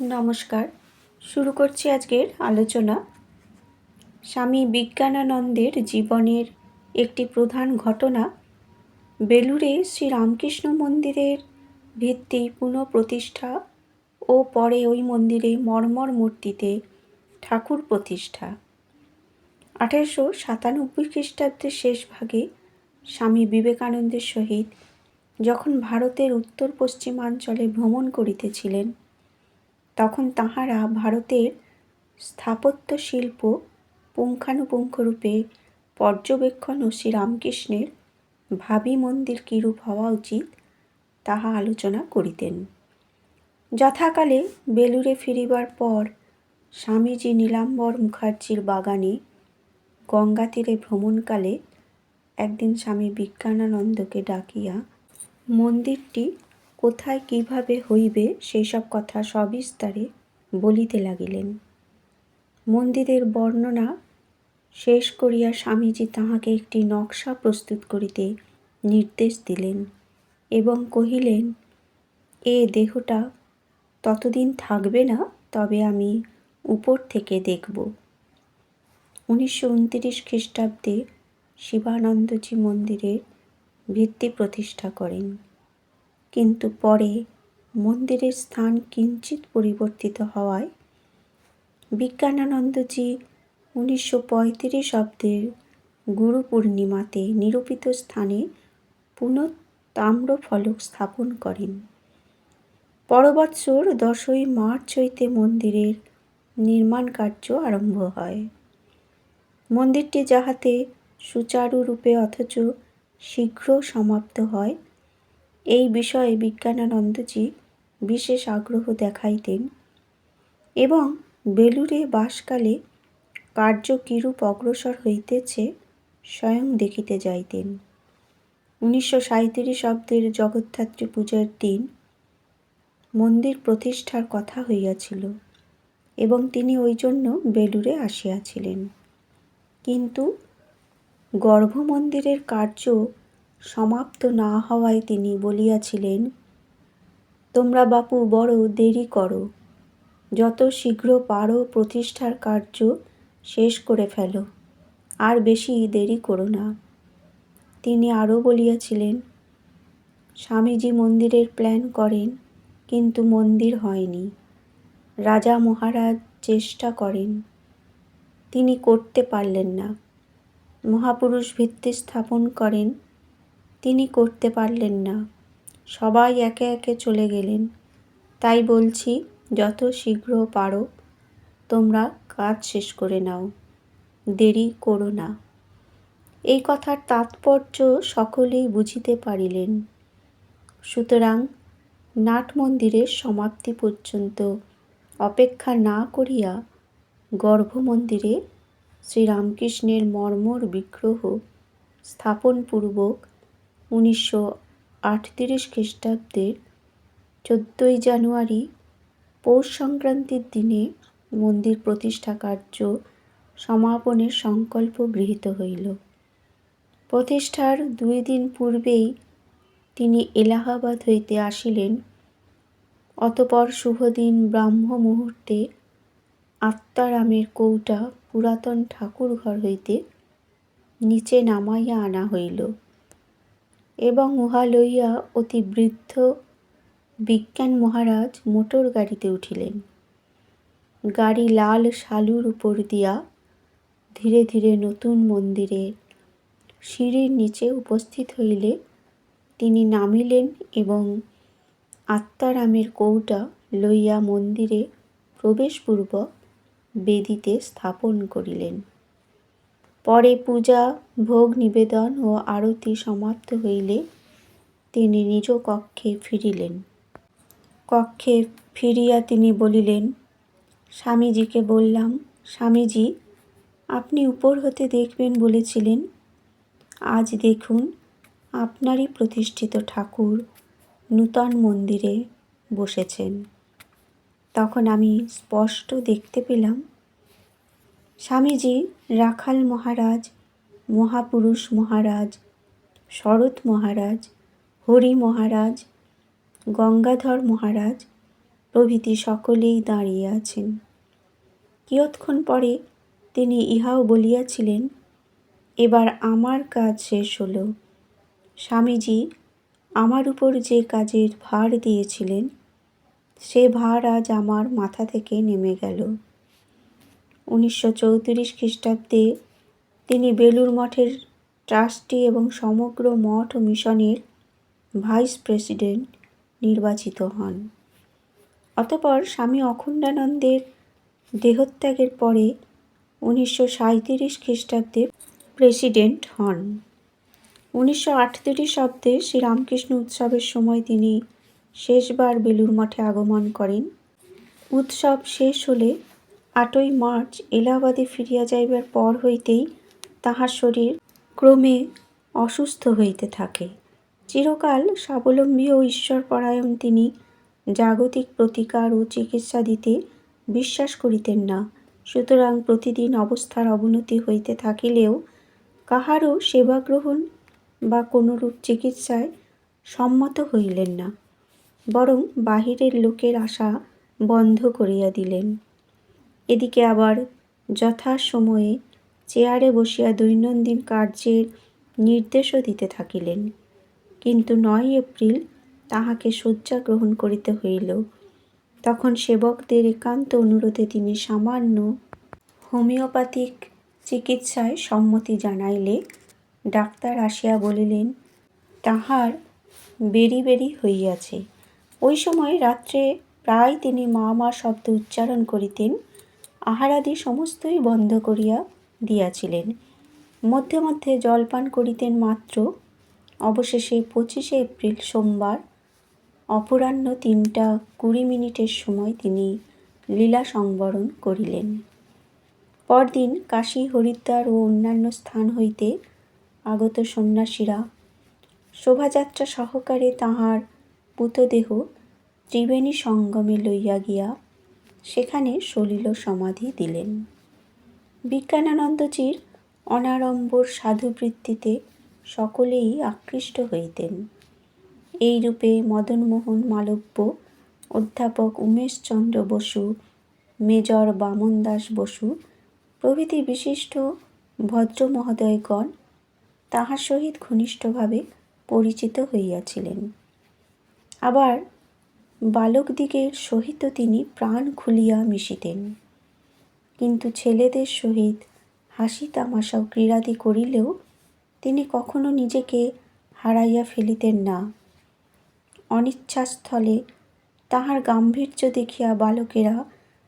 নমস্কার। শুরু করছি আজকের আলোচনা। স্বামী বিজ্ঞানানন্দের জীবনের একটি প্রধান ঘটনা। বেলুড়ে শ্রী রামকৃষ্ণ মন্দিরের ভিত্তি পুনঃপ্রতিষ্ঠা ও পরে ওই মন্দিরে মর্মর মূর্তিতে ঠাকুর প্রতিষ্ঠা। আঠারোশো সাতানব্বই খ্রিস্টাব্দের শেষ ভাগে স্বামী বিবেকানন্দের সহিত যখন ভারতের উত্তর পশ্চিমাঞ্চলে ভ্রমণ করিতেছিলেন তখন তাহারা ভারতের স্থাপত্য শিল্প পুঙ্খানুপুঙ্খরূপে পর্যবেক্ষণ ও শ্রীরামকৃষ্ণের ভাবি মন্দির কীরূপ হওয়া উচিত, তাহা আলোচনা করিতেন। যথাকালে বেলুরে ফিরিবার পর স্বামীজি নীলাম্বর মুখার্জির বাগানে গঙ্গা তীরে ভ্রমণকালে একদিন স্বামী বিজ্ঞানানন্দকে ডাকিয়া মন্দিরটি কোথায় কীভাবে হইবে সেই সব কথা সবিস্তারে বলিতে লাগিলেন। মন্দিরের বর্ণনা শেষ করিয়া স্বামীজি তাহাকে একটি নকশা প্রস্তুত করিতে নির্দেশ দিলেন এবং কহিলেন, এ দেহটা ততদিন থাকবে না, তবে আমি উপর থেকে দেখব। উনিশশো উনতিরিশ খ্রিস্টাব্দে শিবানন্দজি মন্দিরের ভিত্তি প্রতিষ্ঠা করেন। কিন্তু পরে মন্দিরের স্থান কিঞ্চিত পরিবর্তিত হওয়ায় বিজ্ঞানানন্দজি উনিশশো পঁয়ত্রিশ অব্দের গুরু পূর্ণিমাতে নিরূপিত স্থানে পুনঃ তাম্র ফলক স্থাপন করেন। পরবৎসর দশই মার্চ হইতে মন্দিরের নির্মাণ কার্য আরম্ভ হয়। মন্দিরটি যাহাতে সুচারুরূপে অথচ শীঘ্র সমাপ্ত হয় এই বিষয়ে বিজ্ঞানানন্দজি বিশেষ আগ্রহ দেখাইতেন এবং বেলুরে বাসকালে কার্য কিরূপ অগ্রসর হইতেছে স্বয়ং দেখিতে যাইতেন। উনিশশো সাঁত্রিশ অব্দের জগদ্ধাত্রী পূজার দিন মন্দির প্রতিষ্ঠার কথা হইয়াছিল এবং তিনি ওই জন্য বেলুড়ে আসিয়াছিলেন। কিন্তু গর্ভমন্দিরের কার্য সমাপ্ত না হওয়ায় তিনি বলিয়াছিলেন, তোমরা বাপু বড় দেরি করো। যত শীঘ্র পারো প্রতিষ্ঠার কার্য শেষ করে ফেলো। আর বেশি দেরি করো না। তিনি আরও বলিয়াছিলেন, স্বামীজি মন্দিরের প্ল্যান করেন, কিন্তু মন্দির হয়নি। রাজা মহারাজ চেষ্টা করেন। তিনি করতে পারলেন না। মহাপুরুষ ভিত্তি স্থাপন করেন তিনি করতে পারলেন না। সবাই একে একে চলে গেলেন। তাই বলছি, যত শীঘ্র পারো, তোমরা কাজ শেষ করে নাও। দেরি করো না। এই কথার তাৎপর্য সকলেই বুঝিতে পারিলেন। সুতরাং নাট মন্দিরের সমাপ্তি পর্যন্ত অপেক্ষা না করিয়া গর্ভমন্দিরে শ্রীরামকৃষ্ণের মর্মর বিগ্রহ স্থাপনপূর্বক উনিশশো আটত্রিশ খ্রিস্টাব্দের চোদ্দোই জানুয়ারি পৌষ সংক্রান্তির দিনে মন্দির প্রতিষ্ঠা কার্য সমাপনের সংকল্প গৃহীত হইল। প্রতিষ্ঠার দুই দিন পূর্বেই তিনি এলাহাবাদ হইতে আসিলেন। অতপর শুভদিন ব্রাহ্ম মুহূর্তে আত্মারামের কৌটা পুরাতন ঠাকুরঘর হইতে নিচে নামাইয়া আনা হইল। এবং উহা লইয়া অতি বৃদ্ধ বিজ্ঞান মহারাজ মোটর গাড়িতে উঠিলেন। গাড়ি লাল শালুর উপর দিয়া ধীরে ধীরে নতুন মন্দিরে সিঁড়ির নিচে উপস্থিত হইলে তিনি নামিলেন এবং আত্মারামের কৌটা লইয়া মন্দিরে প্রবেশপূর্বক বেদিতে স্থাপন করিলেন। পরে পূজা, ভোগ নিবেদন ও আরতি সমাপ্ত হইলে তিনি নিজ কক্ষে ফিরিলেন। কক্ষে ফিরিয়া তিনি বলিলেন, স্বামীজিকে বললাম, স্বামীজি, আপনি উপর হতে দেখবেন বলেছিলেন, আজ দেখুন আপনারই প্রতিষ্ঠিত ঠাকুর নূতন মন্দিরে বসেছেন। তখন আমি স্পষ্ট দেখতে পেলাম স্বামীজি, রাখাল মহারাজ, মহাপুরুষ মহারাজ, শরৎ মহারাজ, হরি মহারাজ, গঙ্গাধর মহারাজ প্রভৃতি সকলেই দাঁড়িয়ে আছেন। কিয়ৎক্ষণ পরে তিনি ইহাও বলিয়াছিলেন, এবার আমার কাজ শেষ হলো। স্বামীজি আমার উপর যে কাজের ভার দিয়েছিলেন, সে ভার আজ আমার মাথা থেকে নেমে গেল। উনিশশো চৌত্রিশ খ্রিস্টাব্দে তিনি বেলুর মঠের ট্রাস্টি এবং সমগ্র মঠ ও মিশনের ভাইস প্রেসিডেন্ট নির্বাচিত হন। অতপর স্বামী অখণ্ডানন্দের দেহত্যাগের পরে উনিশশো সাঁইত্রিশ খ্রিস্টাব্দে প্রেসিডেন্ট হন। উনিশশো আটত্রিশ অব্দে শ্রীরামকৃষ্ণ উৎসবের সময় তিনি শেষবার বেলুর মঠে আগমন করেন। উৎসব শেষ হলে আটই মার্চ এলাহাবাদে ফিরিয়া যাইবার পর হইতেই তাহার শরীর ক্রমে অসুস্থ হইতে থাকে। চিরকাল স্বাবলম্বী ও ঈশ্বরপরায়ণ তিনি জাগতিক প্রতিকার ও চিকিৎসা দিতে বিশ্বাস করিতেন না। সুতরাং প্রতিদিন অবস্থার অবনতি হইতে থাকিলেও কাহারও সেবা গ্রহণ বা কোনরূপ চিকিৎসায় সম্মত হইলেন না, বরং বাহিরের লোকের আশা বন্ধ করিয়া দিলেন। এদিকে আবার যথাসময়ে চেয়ারে বসিয়া দৈনন্দিন কার্যের নির্দেশও দিতে থাকিলেন। কিন্তু নয় এপ্রিল তাহাকে শয্যা গ্রহণ করিতে হইল। তখন সেবকদের একান্ত অনুরোধে তিনি সামান্য হোমিওপ্যাথিক চিকিৎসায় সম্মতি জানাইলে ডাক্তার আসিয়া বলিলেন, তাহার বেরি বেরি হইয়াছে। ওই সময় রাত্রে প্রায় তিনি মা মা শব্দ উচ্চারণ করিতেন। আহারাদি সমস্তই বন্ধ করিয়া দিয়াছিলেন। মধ্যে মধ্যে জলপান করিতেন মাত্র। অবশেষে পঁচিশে এপ্রিল সোমবার অপরাহ্ন তিনটা কুড়ি মিনিটের সময় তিনি লীলা সংবরণ করিলেন। পরদিন কাশী, হরিদ্বার ও অন্যান্য স্থান হইতে আগত সন্ন্যাসীরা শোভাযাত্রা সহকারে তাহার পুতদেহ ত্রিবেণী সঙ্গমে লইয়া গিয়া সেখানে সলিল সমাধি দিলেন। বিজ্ঞানানন্দজির অনাড়ম্বর সাধুবৃত্তিতে সকলেই আকৃষ্ট হইতেন। এইরূপে মদনমোহন মালব্য, অধ্যাপক উমেশচন্দ্র বসু, মেজর বামন দাস বসু, প্রভৃতি বিশিষ্ট ভদ্রমহোদয়গণ তাহার সহিত ঘনিষ্ঠভাবে পরিচিত হইয়াছিলেন। আবার বালকদিগের সহিত তিনি প্রাণ খুলিয়া মিশিতেন। কিন্তু ছেলেদের সহিত হাসি তামাশা ও ক্রীড়াদি করিলেও তিনি কখনো নিজেকে হারাইয়া ফেলিতেন না। অনিচ্ছাস্থলে তাহার গাম্ভীর্য দেখিয়া বালকেরা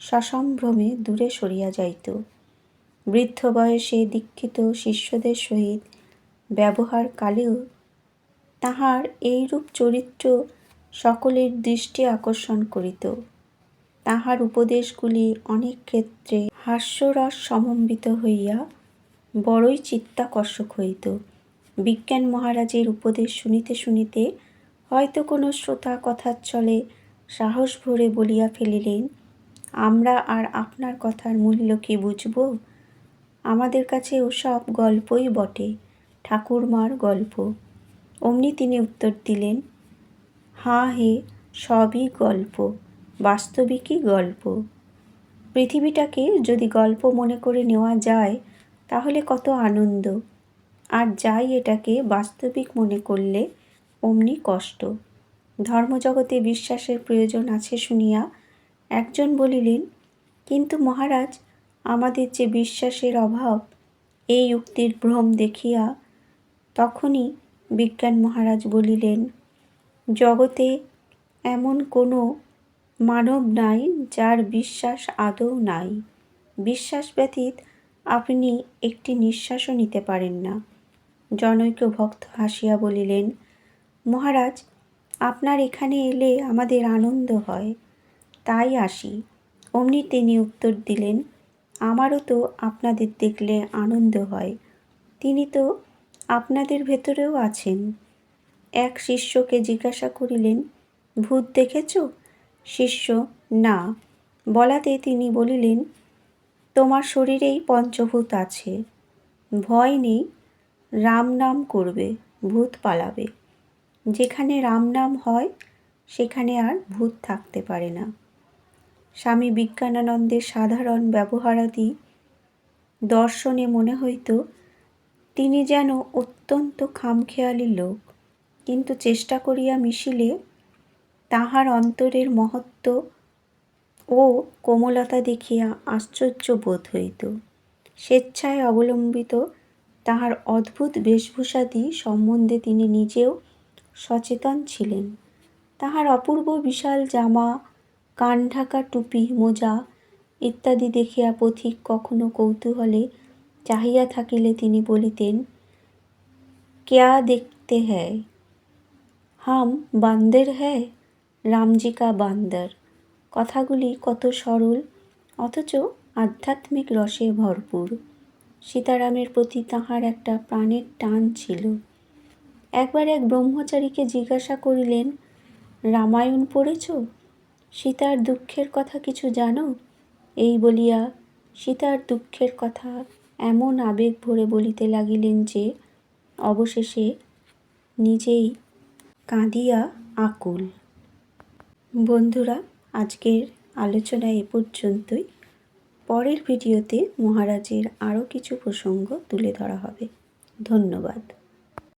সসম্ভ্রমে দূরে সরিয়া যাইত। বৃদ্ধ বয়সে দীক্ষিত শিষ্যদের সহিত ব্যবহার কালেও তাহার এইরূপ চরিত্র সকলের দৃষ্টি আকর্ষণ করিত। তাহার উপদেশগুলি অনেক ক্ষেত্রে হাস্যরস সমন্বিত হইয়া বড়ই চিত্তাকর্ষক হইত। বিজ্ঞান মহারাজের উপদেশ শুনিতে শুনিতে হয়তো কোনো শ্রোতা কথার চলে সাহস ভরে বলিয়া ফেলিলেন, আমরা আর আপনার কথার মূল্য কি বুঝব? আমাদের কাছে ওসব গল্পই বটে, ঠাকুরমার গল্প। অমনি তিনি উত্তর দিলেন হাঁ হে সবই গল্প বাস্তবিকই গল্প? পৃথিবীটাকে যদি গল্প মনে করে নেওয়া যায়, তাহলে কত আনন্দ। আর যাই এটাকে বাস্তবিক মনে করলে, অমনি কষ্ট। ধর্মজগতে বিশ্বাসের প্রয়োজন আছে শুনিয়া একজন বলিলেন, কিন্তু মহারাজ, আমাদের যে বিশ্বাসের অভাব, এই উক্তির ভ্রম দেখিয়া তখনই বিজ্ঞান মহারাজ বলিলেন জগতে এমন কোনো মানব নাই যার বিশ্বাস আদৌ নাই। বিশ্বাস ব্যতীত আপনি একটি নিঃশ্বাসও নিতে পারেন না। জনৈক ভক্ত হাসিয়া বলিলেন, মহারাজ, আপনার এখানে এলে আমাদের আনন্দ হয়। তাই আসি। অমনি তিনি উত্তর দিলেন, আমারও তো আপনাদের দেখলে আনন্দ হয়। তিনি তো আপনাদের ভেতরেও আছেন। এক শিষ্যকে জিজ্ঞাসা করিলেন, ভূত দেখেছ? শিষ্য, না। বলাতে তিনি বলিলেন, তোমার শরীরেই পঞ্চভূত আছে। ভয় নেই, রাম নাম করবে, ভূত পালাবে। যেখানে রাম নাম হয়, সেখানে আর ভূত থাকতে পারে না। স্বামী বিজ্ঞানানন্দের সাধারণ ব্যবহারাদি দর্শনে মনে হইত, তিনি যেন অত্যন্ত খামখেয়ালি লোক। কিন্তু চেষ্টা করিয়া মিশিলে তাহার অন্তরের মহত্ব ও কোমলতা দেখিয়া আশ্চর্য বোধ হইত। স্বেচ্ছায় অবলম্বিত তাহার অদ্ভুত বেশভূষাদি সম্বন্ধে তিনি নিজেও সচেতন ছিলেন। তাহার অপূর্ব বিশাল জামা কান ঢাকা টুপি, মোজা ইত্যাদি দেখিয়া পথিক কখনো কৌতূহলে চাহিয়া থাকিলে তিনি বলিতেন, কেয়া দেখতে হ্যায়? হাম বান্দের হ্যায়, রামজি কা বান্দর। কথাগুলি কত সরল, অথচ আধ্যাত্মিক রসে ভরপুর। সীতারামের প্রতি তাহার একটা প্রাণের টান ছিল। একবার এক ব্রহ্মচারীকে জিজ্ঞাসা করিলেন, রামায়ণ পড়েছ? সীতার দুঃখের কথা কিছু জানো? এই বলিয়া সীতার দুঃখের কথা এমন আবেগ ভরে বলিতে লাগিলেন যে, অবশেষে নিজেই কাঁদিয়া আকুল। বন্ধুরা, আজকের আলোচনা এ পর্যন্তই। পরের ভিডিওতে মহারাজের আরও কিছু প্রসঙ্গ তুলে ধরা হবে। ধন্যবাদ।